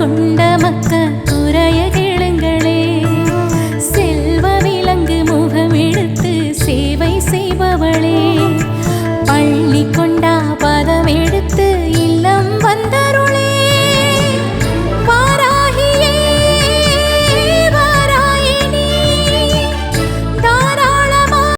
கொண்ட மக்க குறைய கிழங்களே செல்வ விலங்கு முகம் எடுத்து சேவை செய்பவளே.